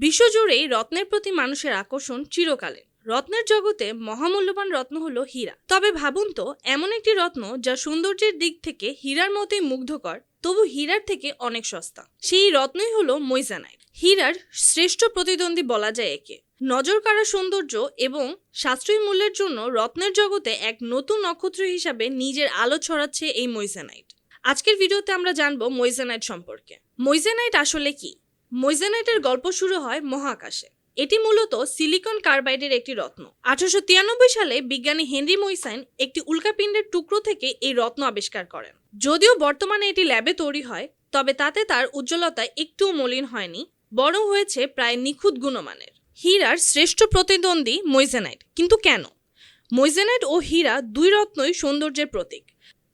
বিশ্বজুড়েই রত্নের প্রতি মানুষের আকর্ষণ চিরকালের। রত্নের জগতে মহামূল্যবান রত্ন হলো হীরা। তবে ভাবুন তো, এমন একটি রত্ন যা সৌন্দর্যের দিক থেকে হীরার মতোই মুগ্ধকর, তবু হীরার থেকে অনেক সস্তা। সেই রত্নই হলো মৈজানাইট। হীরার শ্রেষ্ঠ প্রতিদ্বন্দ্বী বলা যায় একে। নজর কাড়া সৌন্দর্য এবং সাশ্রয়ী মূল্যের জন্য রত্নের জগতে এক নতুন নক্ষত্র হিসাবে নিজের আলো ছড়াচ্ছে এই মৈজানাইট। আজকের ভিডিওতে আমরা জানব মৈজানাইট সম্পর্কে। মৈজানাইট আসলে কি? মৈজানাইটের গল্প শুরু হয় মহাকাশে। এটি মূলত সিলিকন কার্বাইডের একটি রত্ন। আঠারোশো তিরানব্বই সালে বিজ্ঞানী হেনরি মৈসাইন একটি উল্কাপিণ্ডের টুকরো থেকে এই রত্ন আবিষ্কার করেন। যদিও বর্তমানে এটি ল্যাবে তৈরি হয়, তবে তাতে তার উজ্জ্বলতা একটুও মলিন হয়নি, বরং হয়েছে প্রায় নিখুঁত গুণমানের। হীরার শ্রেষ্ঠ প্রতিদ্বন্দ্বী মৈজেনাইট কিন্তু কেন? মৈজেনাইট ও হীরা দুই রত্নই সৌন্দর্যের প্রতীক।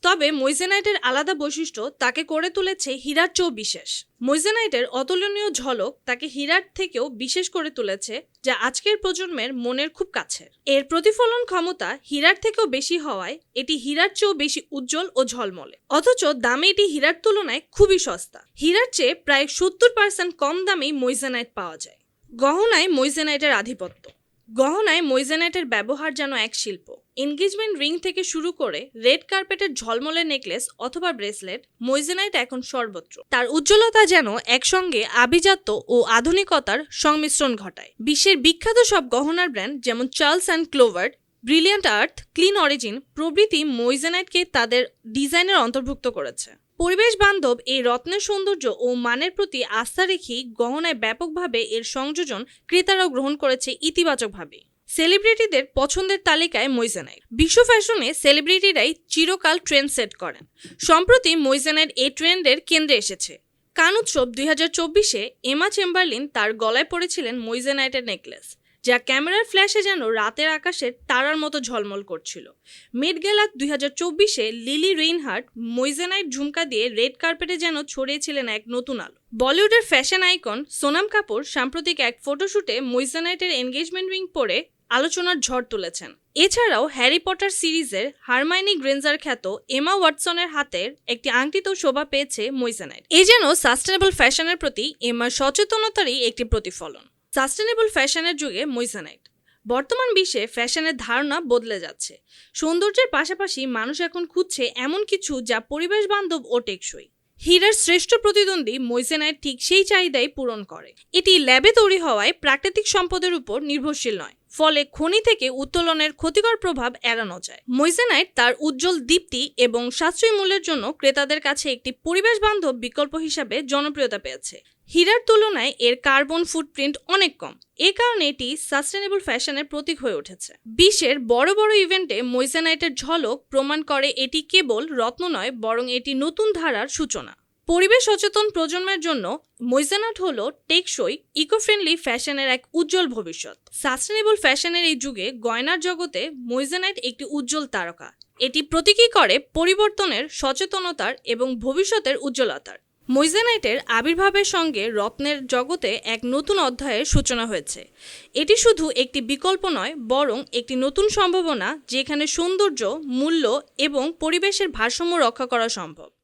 তবে মৈজেনাইটের আলাদা বৈশিষ্ট্য, তাকে করে তুলেছে হীরার চেয়েও বিশেষ। মৈজেনাইটের অতুলনীয় ঝলক তাকে হীরার থেকেও বিশেষ করে তুলেছে, যা আজকের প্রজন্মের মনের খুব কাছের। এর প্রতিফলন ক্ষমতা হীরার থেকেও বেশি হওয়ায় এটি হীরার চেয়েও বেশি উজ্জ্বল ও ঝলমলে। অথচ দামে এটি হীরার তুলনায় খুবই সস্তা। হীরার চেয়ে প্রায় সত্তর পার্সেন্ট কম দামেই মৈজেনাইট পাওয়া যায়। গহনায় মৈজেনাইটের আধিপত্য। গহনায় মৈজেনাইটের ব্যবহার যেন এক শিল্প। এনগেজমেন্ট রিং থেকে শুরু করে রেড কার্পেটের ঝলমলে নেকলেস অথবা ব্রেসলেট মৈজেনাইট এখন সর্বত্র। তার উজ্জ্বলতা যেন একসঙ্গে আভিজাত্য ও আধুনিকতার সংমিশ্রণ ঘটায়। বিশ্বের বিখ্যাত সব গহনার ব্র্যান্ড যেমন Charles and Colvard Brilliant Earth, Clean Origin প্রভৃতি মৈজেনাইটকে তাদের ডিজাইনের অন্তর্ভুক্ত করেছে। পরিবেশ বান্ধব এই রত্নের সৌন্দর্য ও মানের প্রতি আস্থা রেখেই গহনায় ব্যাপকভাবে এর সংযোজন ক্রেতারাও গ্রহণ করেছে ইতিবাচকভাবে। সেলিব্রিটিদের পছন্দের তালিকায় মৈজানাইট বিশ্ব ফ্যাশনে সেলিব্রিটিরাই চিরকাল ট্রেন্ড সেট করেন। সম্প্রতি মৈজানাইট এই ট্রেন্ডের কেন্দ্রে এসেছে। কান উৎসব দুই হাজার চব্বিশে এমা চেম্বারলিন তার গলায় পরেছিলেন মৈজানাইটের নেকলেস। যা ক্যামেরার ফ্ল্যাশে যেন রাতের আকাশের তারার মতো ঝলমল করছিল। মেড গেলা দুই হাজার চব্বিশে লিলি রেইনহার্ট মৈজানাইট ঝুমকা দিয়ে রেড কার্পেটে যেন ছড়িয়েছিলেন এক নতুন আলো। বলিউডের ফ্যাশন আইকন সোনাম কাপুর সাম্প্রতিক এক ফটোশুটে মৈজানাইটের এনগেজমেন্ট রিং পরে আলোচনার ঝড় তুলেছেন। এছাড়াও হ্যারি পটার সিরিজের হারমাইনি গ্রেঞ্জার খ্যাত এমা ওয়াটসনের হাতের একটি আংটিতেও শোভা পেয়েছে মৈজানাইট এ যেন সাস্টেনেবল ফ্যাশনের প্রতি এমার সচেতনতারই একটি প্রতিফলন। সাস্টেনেবল ফ্যাশনের যুগে মৈজানাইট বর্তমান বিশ্বে ফ্যাশনের ধারণা বদলে যাচ্ছে। সৌন্দর্যের পাশাপাশি মানুষ এখন খুঁজছে এমন কিছু যা পরিবেশ, বান্ধব ও টেকসই। হীরার শ্রেষ্ঠ প্রতিদ্বন্দ্বী মৈজেনাইট ঠিক সেই চাহিদাই পূরণ করে। এটি ল্যাবে তৈরি হওয়ায় প্রাকৃতিক সম্পদের উপর নির্ভরশীল নয়, ফলে খনি থেকে উত্তোলনের ক্ষতিকর প্রভাব এড়ানো যায়। মৈজেনাইট তার উজ্জ্বল দীপ্তি এবং সাশ্রয়ী মূল্যের জন্য ক্রেতাদের কাছে একটি পরিবেশ বান্ধব বিকল্প হিসাবে জনপ্রিয়তা পেয়েছে। হীরার তুলনায় এর কার্বন ফুটপ্রিন্ট অনেক কম। এ কারণে এটি সাস্টেনেবল ফ্যাশনের প্রতীক হয়ে উঠেছে। বিশ্বের বড় বড় ইভেন্টে মৈজানাইটের ঝলক প্রমাণ করে এটি কেবল রত্ন নয়, বরং এটি নতুন ধারার সূচনা। পরিবেশ সচেতন প্রজন্মের জন্য মৈজানাট হল টেকসই ইকো ফ্রেন্ডলি ফ্যাশনের এক উজ্জ্বল ভবিষ্যৎ। সাস্টেনেবল ফ্যাশনের এই যুগে গয়নার জগতে মৈজানাইট একটি উজ্জ্বল তারকা। এটি প্রতীকী করে পরিবর্তনের সচেতনতার এবং ভবিষ্যতের উজ্জ্বলতার। মৈজানাইটের আবির্ভাবের সঙ্গে রত্নের জগতে এক নতুন অধ্যায়ের সূচনা হয়েছে। এটি শুধু একটি বিকল্প নয়, বরং একটি নতুন সম্ভাবনা যেখানে সৌন্দর্য, মূল্য এবং পরিবেশের ভারসাম্য রক্ষা করা সম্ভব।